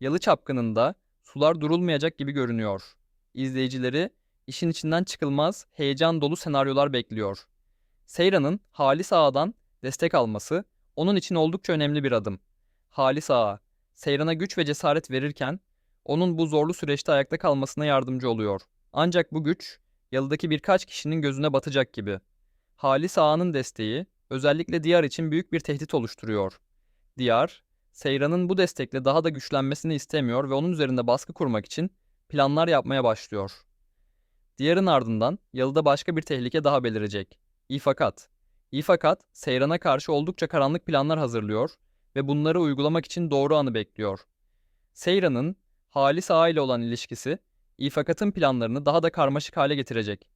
Yalı Çapkını'nda sular durulmayacak gibi görünüyor. İzleyicileri işin içinden çıkılmaz, heyecan dolu senaryolar bekliyor. Seyran'ın Halis Ağa'dan destek alması onun için oldukça önemli bir adım. Halis Ağa, Seyran'a güç ve cesaret verirken onun bu zorlu süreçte ayakta kalmasına yardımcı oluyor. Ancak bu güç yalıdaki birkaç kişinin gözüne batacak gibi. Halis Ağa'nın desteği özellikle Diyar için büyük bir tehdit oluşturuyor. Diyar, Seyran'ın bu destekle daha da güçlenmesini istemiyor ve onun üzerinde baskı kurmak için planlar yapmaya başlıyor. Diyar'ın ardından yalıda başka bir tehlike daha belirecek. İfakat. İfakat, Seyran'a karşı oldukça karanlık planlar hazırlıyor ve bunları uygulamak için doğru anı bekliyor. Seyran'ın Halis Ağa ile olan ilişkisi, İfakat'ın planlarını daha da karmaşık hale getirecek.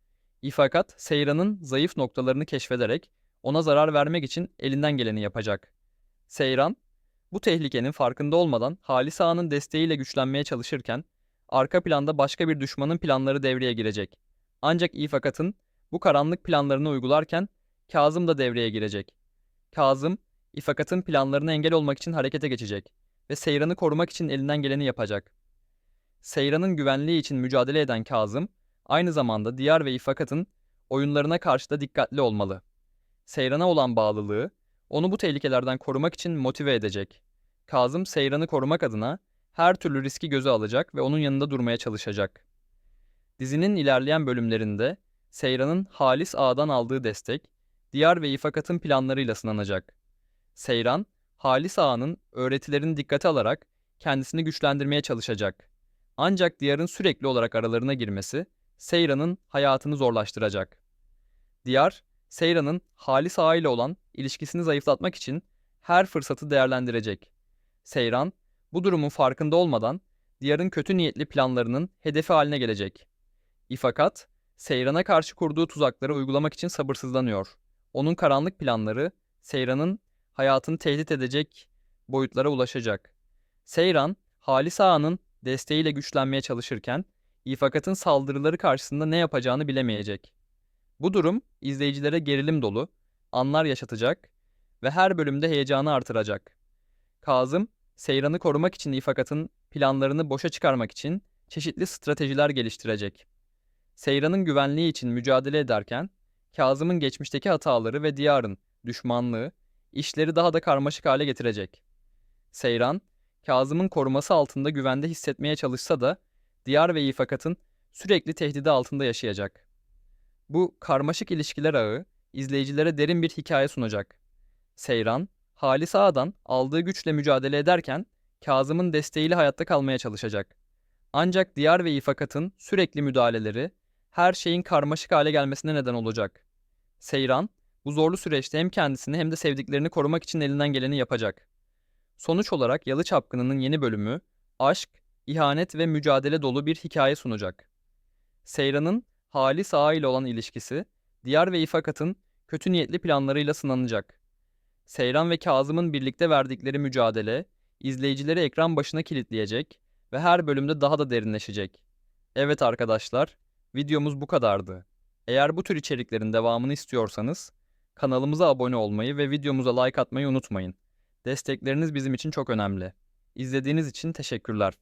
İfakat, Seyran'ın zayıf noktalarını keşfederek ona zarar vermek için elinden geleni yapacak. Seyran, bu tehlikenin farkında olmadan Halis Ağa'nın desteğiyle güçlenmeye çalışırken, arka planda başka bir düşmanın planları devreye girecek. Ancak İfakat'ın bu karanlık planlarını uygularken Kazım da devreye girecek. Kazım, İfakat'ın planlarına engel olmak için harekete geçecek ve Seyran'ı korumak için elinden geleni yapacak. Seyran'ın güvenliği için mücadele eden Kazım, aynı zamanda Diyar ve İfakat'ın oyunlarına karşı da dikkatli olmalı. Seyran'a olan bağlılığı, onu bu tehlikelerden korumak için motive edecek. Kazım, Seyran'ı korumak adına her türlü riski göze alacak ve onun yanında durmaya çalışacak. Dizinin ilerleyen bölümlerinde Seyran'ın Halis Ağa'dan aldığı destek, Diyar ve İfakat'ın planlarıyla sınanacak. Seyran, Halis Ağa'nın öğretilerini dikkate alarak kendisini güçlendirmeye çalışacak. Ancak Diyar'ın sürekli olarak aralarına girmesi, Seyran'ın hayatını zorlaştıracak. Diyar, Seyran'ın Halis Ağa ile olan ilişkisini zayıflatmak için her fırsatı değerlendirecek. Seyran, bu durumun farkında olmadan Diyar'ın kötü niyetli planlarının hedefi haline gelecek. İfakat, Seyran'a karşı kurduğu tuzakları uygulamak için sabırsızlanıyor. Onun karanlık planları Seyran'ın hayatını tehdit edecek boyutlara ulaşacak. Seyran, Halis Ağa'nın desteğiyle güçlenmeye çalışırken İfakat'ın saldırıları karşısında ne yapacağını bilemeyecek. Bu durum izleyicilere gerilim dolu, anlar yaşatacak ve her bölümde heyecanı artıracak. Kazım, Seyran'ı korumak için İfakat'ın planlarını boşa çıkarmak için çeşitli stratejiler geliştirecek. Seyran'ın güvenliği için mücadele ederken, Kazım'ın geçmişteki hataları ve Diyar'ın düşmanlığı işleri daha da karmaşık hale getirecek. Seyran, Kazım'ın koruması altında güvende hissetmeye çalışsa da Diyar ve İfakat'ın sürekli tehdidi altında yaşayacak. Bu karmaşık ilişkiler ağı izleyicilere derin bir hikaye sunacak. Seyran, Halis Ağa'dan aldığı güçle mücadele ederken Kazım'ın desteğiyle hayatta kalmaya çalışacak. Ancak Diyar ve İfakat'ın sürekli müdahaleleri her şeyin karmaşık hale gelmesine neden olacak. Seyran, bu zorlu süreçte hem kendisini hem de sevdiklerini korumak için elinden geleni yapacak. Sonuç olarak Yalı Çapkını'nın yeni bölümü, aşk, ihanet ve mücadele dolu bir hikaye sunacak. Seyran'ın Halis Ağa ile olan ilişkisi, Diyar ve İfakat'ın kötü niyetli planlarıyla sınanacak. Seyran ve Kazım'ın birlikte verdikleri mücadele, izleyicileri ekran başına kilitleyecek ve her bölümde daha da derinleşecek. Evet arkadaşlar, videomuz bu kadardı. Eğer bu tür içeriklerin devamını istiyorsanız, kanalımıza abone olmayı ve videomuza like atmayı unutmayın. Destekleriniz bizim için çok önemli. İzlediğiniz için teşekkürler.